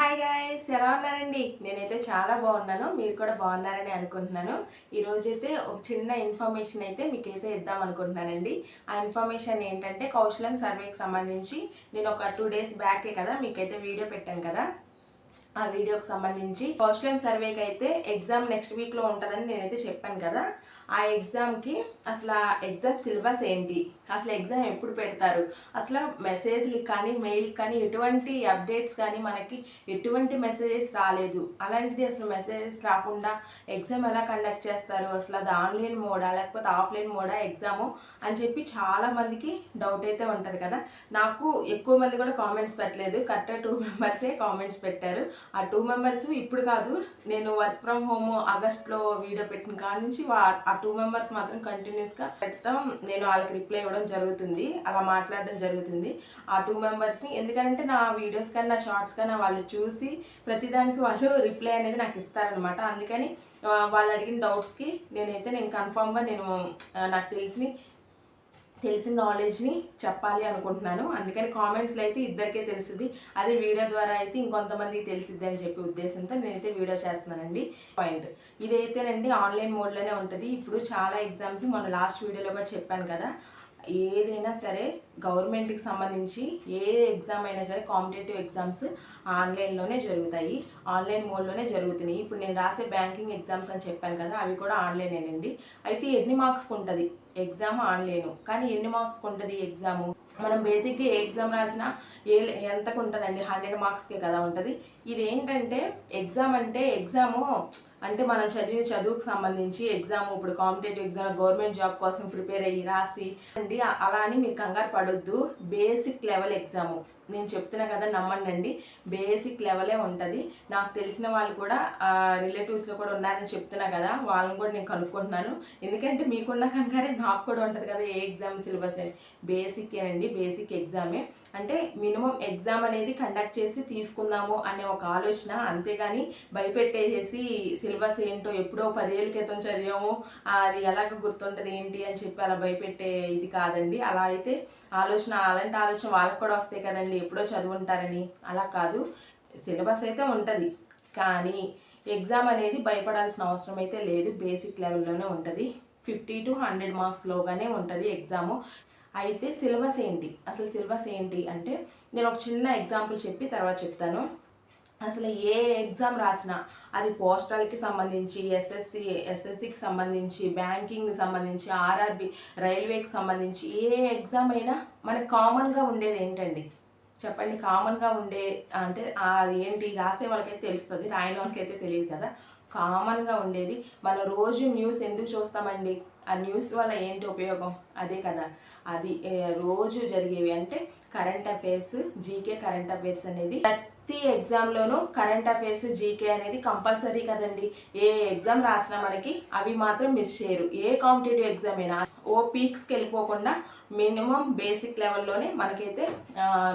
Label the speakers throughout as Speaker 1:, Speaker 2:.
Speaker 1: Hi guys ఎలా ఉన్నారండి? నేనైతే చాలా బాగున్నాను. మీరు కూడా బాగున్నారని అనుకుంటున్నాను. ఈరోజు అయితే ఒక చిన్న ఇన్ఫర్మేషన్ అయితే మీకైతే ఇద్దాం అనుకుంటున్నానండి. ఆ ఇన్ఫర్మేషన్ ఏంటంటే కౌశలం సర్వేకి సంబంధించి నేను ఒక టూ డేస్ బ్యాకే కదా మీకైతే వీడియో పెట్టాను కదా. ఆ వీడియోకి సంబంధించి. కౌశలం సర్వేకి అయితే ఎగ్జామ్ నెక్స్ట్ వీక్లో ఉంటుందని నేనైతే చెప్పాను కదా. ఆ ఎగ్జామ్కి అసలు ఆ ఎగ్జామ్ సిలబస్ ఏంటి? అసలు ఎగ్జామ్ ఎప్పుడు పెడతారు? అసలు మెసేజ్లు కానీ మెయిల్ కానీ ఎటువంటి అప్డేట్స్ కానీ మనకి ఎటువంటి మెసేజెస్ రాలేదు. అలాంటిది అసలు మెసేజెస్ రాకుండా ఎగ్జామ్ ఎలా కండక్ట్ చేస్తారు? అసలు అది ఆన్లైన్ మోడా లేకపోతే ఆఫ్లైన్ మోడా ఎగ్జాము అని చెప్పి చాలా మందికి డౌట్ అయితే ఉంటుంది కదా. నాకు ఎక్కువ మంది కూడా కామెంట్స్ పెట్టలేదు. కరెక్ట్గా టూ మెంబర్సే కామెంట్స్ పెట్టారు. ఆ టూ మెంబర్స్ ఇప్పుడు కాదు నేను వర్క్ ఫ్రమ్ హోమ్ ఆగస్ట్లో వీడియో పెట్టిన కాడ నుంచి వా- ఆ టూ మెంబర్స్ మాత్రం కంటిన్యూస్గా పెడతాం. నేను వాళ్ళకి రిప్లై ఇవ్వడం జరుగుతుంది. అలా మాట్లాడడం జరుగుతుంది. ఆ టూ మెంబర్స్ని ఎందుకంటే నా వీడియోస్ కానీ నా షార్ట్స్ కానీ వాళ్ళు చూసి ప్రతిదానికి వాళ్ళు రిప్లై అనేది నాకు ఇస్తారనమాట అందుకని వాళ్ళు అడిగిన డౌట్స్కి నేనైతే నేను కన్ఫామ్గా నేను నాకు తెలిసి తెలిసిన నాలెడ్జ్ని చెప్పాలి అనుకుంటున్నాను. అందుకని కామెంట్స్లో అయితే ఇద్దరికే తెలుస్తుంది అదే వీడియో ద్వారా అయితే ఇంకొంతమందికి తెలిసిద్ది అని చెప్పి ఉద్దేశంతో నేనైతే వీడియో చేస్తున్నానండి. పాయింట్ ఇదైతేనండి ఆన్లైన్ మోడ్లోనే ఉంటుంది. ఇప్పుడు చాలా ఎగ్జామ్స్ మొన్న లాస్ట్ వీడియోలో కూడా చెప్పాను కదా. ఏదైనా సరే గవర్నమెంట్కి సంబంధించి ఏ ఎగ్జామ్ అయినా సరే కాంపిటేటివ్ ఎగ్జామ్స్ ఆన్లైన్లోనే జరుగుతాయి. ఆన్లైన్ మోడ్లోనే జరుగుతున్నాయి. ఇప్పుడు నేను రాసే బ్యాంకింగ్ ఎగ్జామ్స్ అని చెప్పాను కదా అవి కూడా ఆన్లైనేనండి. అయితే ఎన్ని మార్క్స్కి ఉంటుంది ఎగ్జామ్ ఆన్లైన్. కానీ ఎన్ని మార్క్స్కి ఉంటుంది ఎగ్జాము? మనం బేసిక్గా ఏ ఎగ్జామ్ రాసినా ఏ ఎంతకు ఉంటుందండి హండ్రెడ్ మార్క్స్కే కదా ఉంటుంది. ఇది ఏంటంటే ఎగ్జామ్ అంటే ఎగ్జాము అంటే మనం చదివిన చదువుకు సంబంధించి ఎగ్జామ్ ఇప్పుడు కాంపిటేటివ్ ఎగ్జామ్ గవర్నమెంట్ జాబ్ కోసం ప్రిపేర్ అయ్యి రాసి అండి అలా అని మీరు కంగారు పడొద్దు. బేసిక్ లెవెల్ ఎగ్జాము నేను చెప్తున్నా కదా నమ్మండి అండి బేసిక్ లెవెలే ఉంటుంది. నాకు తెలిసిన వాళ్ళు కూడా రిలేటివ్స్లో కూడా ఉన్నారని చెప్తున్నా కదా వాళ్ళని కూడా నేను కనుక్కుంటున్నాను. ఎందుకంటే మీకున్న కంగారే నాకు కూడా ఉంటుంది కదా ఏ ఎగ్జామ్ సిలబస్ అని. బేసిక్ అండి బేసిక్ ఎగ్జామే అంటే మినిమం ఎగ్జామ్ అనేది కండక్ట్ చేసి తీసుకుందాము అనే ఒక ఆలోచన అంతేగాని భయపెట్టేసేసి సిలబస్ ఏంటో ఎప్పుడో పదేళ్ళ క్రితం చదివాము. అది ఎలాగ గుర్తుంటుంది ఏంటి అని చెప్పి అలా భయపెట్టే ఇది కాదండి. అలా అయితే ఆలోచన అలాంటి ఆలోచన వాళ్ళకి కూడా వస్తాయి కదండి. ఎప్పుడో చదువుంటారని. అలా కాదు. సిలబస్ అయితే ఉంటుంది. కానీ ఎగ్జామ్ అనేది భయపడాల్సిన అవసరం అయితే లేదు. బేసిక్ లెవెల్లోనే ఉంటుంది. ఫిఫ్టీ టు హండ్రెడ్ మార్క్స్లోగానే ఉంటుంది ఎగ్జాము. అయితే సిలబస్ ఏంటి? అసలు సిలబస్ ఏంటి అంటే నేను ఒక చిన్న ఎగ్జాంపుల్ చెప్పి తర్వాత చెప్తాను. అసలు ఏ ఎగ్జామ్ రాసినా అది పోస్టల్కి సంబంధించి ఎస్ఎస్సి ఎస్ఎస్సికి సంబంధించి బ్యాంకింగ్కి సంబంధించి ఆర్ఆర్బి రైల్వేకి సంబంధించి ఏ ఎగ్జామ్ అయినా మనకు కామన్గా ఉండేది ఏంటండి? చెప్పండి కామన్గా ఉండే అంటే అది ఏంటి? రాసే వాళ్ళకైతే తెలుస్తుంది రాయని వాళ్ళకైతే తెలియదు కదా. కామన్గా ఉండేది మన రోజు న్యూస్ ఎందుకు చూస్తామండి? ఆ న్యూస్ వల్ల ఏంటి ఉపయోగం? అదే కదా. అది రోజు జరిగేవి అంటే current affairs GK current affairs అనేది ప్రతి ఎగ్జామ్లోనూ కరెంట్ అఫైర్స్ జీకే అనేది కంపల్సరీ కదండి. ఏ ఎగ్జామ్ రాసినా మనకి అవి మాత్రం మిస్ చేయరు. ఏ కాంపిటేటివ్ ఎగ్జామ్ అయినా ఓ పీక్స్కి వెళ్ళిపోకుండా మినిమం బేసిక్ లెవెల్లోనే మనకైతే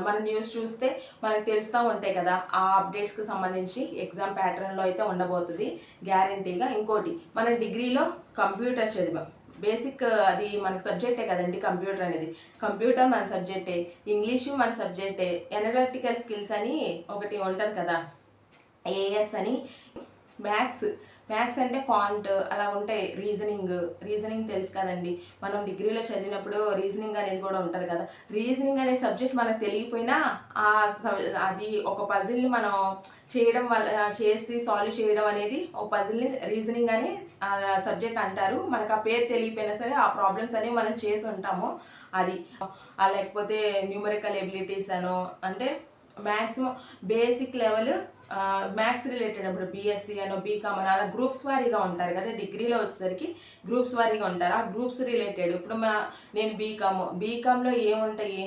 Speaker 1: మన న్యూస్ చూస్తే మనకు తెలుస్తూ ఉంటాయి కదా. ఆ అప్డేట్స్కి సంబంధించి ఎగ్జామ్ ప్యాటర్న్లో అయితే ఉండబోతుంది. గ్యారంటీగా ఇంకోటి మన డిగ్రీలో కంప్యూటర్ చదివాం. బేసిక్ అది మన సబ్జెక్టే కదండి కంప్యూటర్ అనేది. కంప్యూటర్ మన సబ్జెక్టే ఇంగ్లీషు మన సబ్జెక్టే ఎనలిటికల్ స్కిల్స్ అని ఒకటి ఉంటుంది కదా. ఏఎస్ అని మ్యాథ్స్ మ్యాథ్స్ అంటే కాంట్ అలా ఉంటాయి. రీజనింగ్ రీజనింగ్ తెలుసు కదండి. మనం డిగ్రీలో చదివినప్పుడు రీజనింగ్ అనేది కూడా ఉంటుంది కదా. రీజనింగ్ అనే సబ్జెక్ట్ మనకు తెలియకపోయినా ఆ అది ఒక పజిల్ని మనం చేయడం వల్ల చేసి సాల్వ్ చేయడం అనేది ఒక పజిల్ని రీజనింగ్ అని సబ్జెక్ట్ అంటారు. మనకు ఆ పేరు తెలియపోయినా సరే ఆ ప్రాబ్లమ్స్ అనేవి మనం చేసి ఉంటాము. అది. లేకపోతే న్యూమరికల్ ఎబిలిటీస్ అనో అంటే maximum basic level maths related ఇప్పుడు బీఎస్సీ అనో బీకామ్ అని అలా గ్రూప్స్ వారీగా ఉంటారు కదా డిగ్రీలో వచ్చేసరికి గ్రూప్స్ వారీగా ఉంటారు. ఆ గ్రూప్స్ రిలేటెడ్ ఇప్పుడు మా నేను బీకామ్ బీకామ్లో ఏముంటాయి?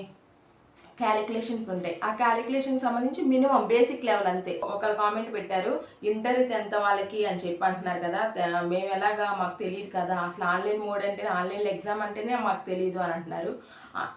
Speaker 1: క్యాలిక్యులేషన్స్ ఉంటాయి. ఆ క్యాలిక్యులేషన్ సంబంధించి మినిమం బేసిక్ లెవెల్ అంతే. ఒకరు కామెంట్ పెట్టారు ఇంటర్ టెన్త్ వాళ్ళకి? అని చెప్పి అంటున్నారు కదా మేము ఎలాగా? మాకు తెలియదు కదా. అసలు ఆన్లైన్ మోడ్ అంటే ఆన్లైన్ ఎగ్జామ్ అంటేనే మాకు తెలియదు అని అంటున్నారు.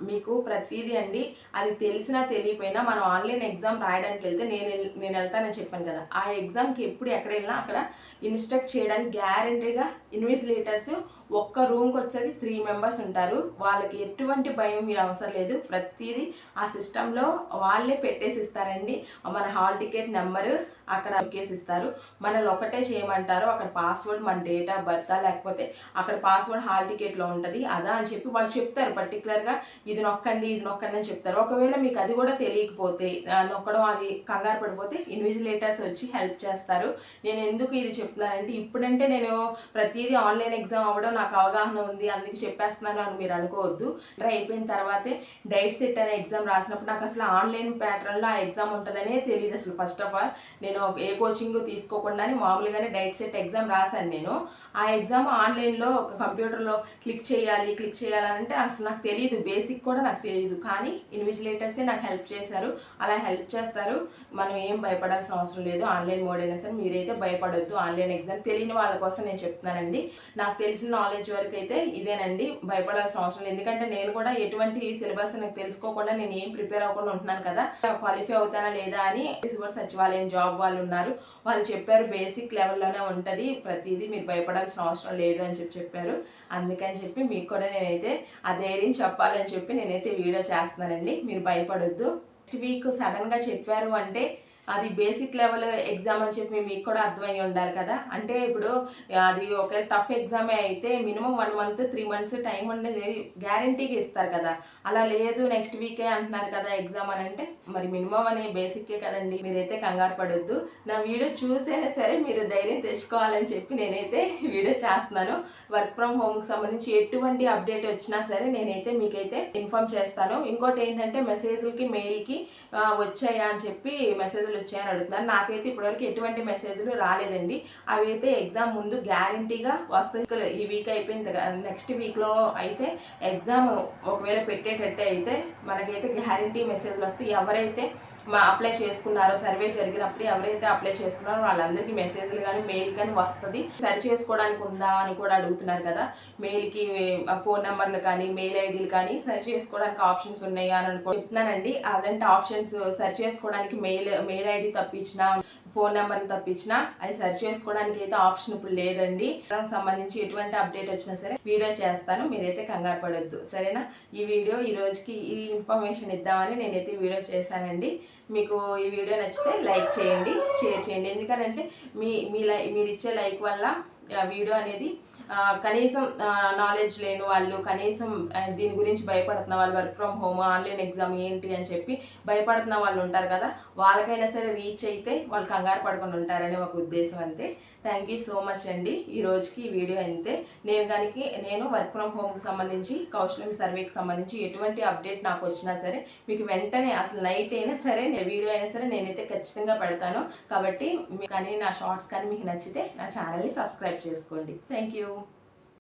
Speaker 1: మీకు ప్రతిదీ అండి. అది తెలిసినా తెలియపోయినా మనం ఆన్లైన్ ఎగ్జామ్ రాయడానికి వెళ్తే నేను నేను వెళ్తానని చెప్పాను కదా. ఆ ఎగ్జామ్కి ఎప్పుడు ఎక్కడ వెళ్ళినా అక్కడ ఇన్స్ట్రక్ట్ చేయడానికి గ్యారంటీగా ఇన్విజిలేటర్స్ ఒక్క రూమ్కి వచ్చేది త్రీ మెంబర్స్ ఉంటారు. వాళ్ళకి ఎటువంటి భయం మీరు అవసరం లేదు. ప్రతిదీ ఆ సిస్టంలో వాళ్ళే పెట్టేసి ఇస్తారండి మన హాల్ టికెట్ నెంబరు అక్కడ కేసు ఇస్తారు మనల్ని ఒకటే చేయమంటారు. అక్కడ పాస్వర్డ్ మన డేట్ ఆఫ్ బర్త్ లేకపోతే అక్కడ పాస్వర్డ్ హాల్ టికెట్లో ఉంటుంది. అదా అని చెప్పి వాళ్ళు చెప్తారు పర్టికులర్గా ఇది నొక్కండి ఇది నొక్కండి అని చెప్తారు. ఒకవేళ మీకు అది కూడా తెలియకపోతే నొక్కడం అది కంగారు పడిపోతే ఇన్విజిలేటర్స్ వచ్చి హెల్ప్ చేస్తారు. నేను ఎందుకు ఇది చెప్తున్నానంటే ఇప్పుడంటే నేను ప్రతిదీ ఆన్లైన్ ఎగ్జామ్ అవ్వడం నాకు అవగాహన ఉంది అందుకే చెప్పేస్తున్నాను అని మీరు అనుకోవద్దు. ట్రై అయిపోయిన తర్వాతే డైట్ సెట్ అనే ఎగ్జామ్ రాసినప్పుడు నాకు అసలు ఆన్లైన్ ప్యాటర్న్లో ఆ ఎగ్జామ్ ఉంటుందనే తెలియదు అసలు ఫస్ట్ ఆఫ్ ఆల్. నేను ఏ కోచింగ్ తీసుకోకుండానే మామూలుగానే డైట్ సెట్ ఎగ్జామ్ రాశాను నేను. ఆ ఎగ్జామ్ ఆన్లైన్లో కంప్యూటర్లో క్లిక్ చేయాలి క్లిక్ చేయాలంటే అసలు నాకు తెలియదు బేసిక్ కూడా నాకు తెలియదు కానీ ఇన్విజిలేటర్సే నాకు హెల్ప్ చేశారు. అలా హెల్ప్ చేస్తారు. మనం ఏం భయపడాల్సిన అవసరం లేదు. ఆన్లైన్ మోడ్ అయినా సరే మీరైతే భయపడొద్దు. ఆన్లైన్ ఎగ్జామ్ తెలియని వాళ్ళ కోసం నేను చెప్తున్నానండి. నాకు తెలిసిన నాలెడ్జ్ వరకు అయితే ఇదేనండి. భయపడాల్సిన అవసరం లేదు. ఎందుకంటే నేను కూడా ఎటువంటి సిలబస్ నాకు తెలుసుకోకుండా నేను ఏం ప్రిపేర్ అవ్వకుండా ఉంటున్నాను కదా. క్వాలిఫై అవుతానా లేదా అని కూడా సచివాలయం జాబ్ వాళ్ళు ఉన్నారు. వాళ్ళు చెప్పారు బేసిక్ లెవెల్లోనే ఉంటుంది. ప్రతిదీ మీరు భయపడాల్సిన అవసరం లేదు అని చెప్పి చెప్పారు. అందుకని చెప్పి మీకు కూడా నేనైతే ఆ ధైర్యం చెప్పాలని చెప్పి నేనైతే వీడియో చేస్తున్నానండి. మీరు భయపడొద్దు. నెక్స్ట్ వీక్ సడన్గా చెప్పారు అంటే అది బేసిక్ లెవెల్ ఎగ్జామ్ అని చెప్పి మీకు కూడా అర్థమై ఉండాలి కదా. అంటే ఇప్పుడు అది ఒక టఫ్ ఎగ్జామే అయితే minimum one month three months time ఉండేది గ్యారంటీగా ఇస్తారు కదా. అలా లేదు నెక్స్ట్ వీకే అంటున్నారు కదా ఎగ్జామ్ అని అంటే మరి మినిమం అనే బేసిక్కే కదండి. మీరైతే కంగారు పడొద్దు. నా వీడియో చూసైనా సరే మీరు ధైర్యం తెచ్చుకోవాలని చెప్పి నేనైతే వీడియో చేస్తున్నాను. వర్క్ ఫ్రమ్ హోమ్కి సంబంధించి ఎటువంటి అప్డేట్ వచ్చినా సరే నేనైతే మీకైతే ఇన్ఫామ్ చేస్తాను. ఇంకోటి ఏంటంటే మెసేజ్లకి మెయిల్కి వచ్చాయా అని చెప్పి మెసేజ్ మెసేజ్లు వచ్చాయని అడుగుతున్నారు. నాకైతే ఇప్పటివరకు ఎటువంటి మెసేజ్లు రాలేదండి. అవి అయితే ఎగ్జామ్ ముందు గ్యారంటీగా వస్తుంది ఈ వీక్ అయిపోయింది నెక్స్ట్ వీక్లో అయితే ఎగ్జామ్ ఒకవేళ పెట్టేటట్టే అయితే మనకైతే గ్యారంటీ మెసేజ్లు వస్తాయి. ఎవరైతే మా అప్లై చేసుకున్నారో సర్వే జరిగినప్పుడు ఎవరైతే అప్లై చేసుకున్నారో వాళ్ళందరికీ మెసేజ్లు కానీ మెయిల్ కానీ వస్తుంది. సరి చేసుకోవడానికి ఉందా అని కూడా అడుగుతున్నారు కదా. మెయిల్కి ఫోన్ నెంబర్లు కానీ మెయిల్ ఐడీలు కానీ సరి చేసుకోవడానికి ఆప్షన్స్ ఉన్నాయా అని అనుకో చెప్తున్నానండి. అలాంటి ఆప్షన్స్ సరి చేసుకోవడానికి మెయిల్ మెయిల్ ఐడి తప్పించిన ఫోన్ నెంబర్ని తప్పించిన అది సర్చ్ చేసుకోవడానికి అయితే ఆప్షన్ ఇప్పుడు లేదండి. దానికి సంబంధించి ఎటువంటి అప్డేట్ వచ్చినా సరే వీడియో చేస్తాను. మీరైతే కంగారు పడొద్దు. సరేనా? ఈ వీడియో ఈ రోజుకి ఈ ఇన్ఫర్మేషన్ ఇద్దామని నేనైతే వీడియో చేశానండి. మీకు ఈ వీడియో నచ్చితే లైక్ చేయండి షేర్ చేయండి. ఎందుకంటే మీ మీ లై మీరు ఇచ్చే లైక్ వల్ల వీడియో అనేది కనీసం నాలెడ్జ్ లేని వాళ్ళు కనీసం దీని గురించి భయపడుతున్న వాళ్ళు work from home online exam ఏంటి అని చెప్పి భయపడుతున్న వాళ్ళు ఉంటారు కదా వాళ్ళకైనా సరే రీచ్ అయితే వాళ్ళు కంగారు పడుకొని ఉంటారని ఒక ఉద్దేశం అంతే. థ్యాంక్ యూ సో మచ్ అండి. ఈ రోజుకి ఈ వీడియో అంతే. నేను కనుక నేను వర్క్ ఫ్రమ్ హోమ్కి సంబంధించి కౌశలం సర్వేకి సంబంధించి ఎటువంటి అప్డేట్ నాకు వచ్చినా సరే మీకు వెంటనే అసలు నైట్ అయినా సరే నేను వీడియో అయినా సరే నేనైతే ఖచ్చితంగా పెడతాను. కాబట్టి కానీ నా షార్ట్స్ కానీ మీకు నచ్చితే నా ఛానల్ని సబ్స్క్రైబ్ చేసుకోండి. Thank you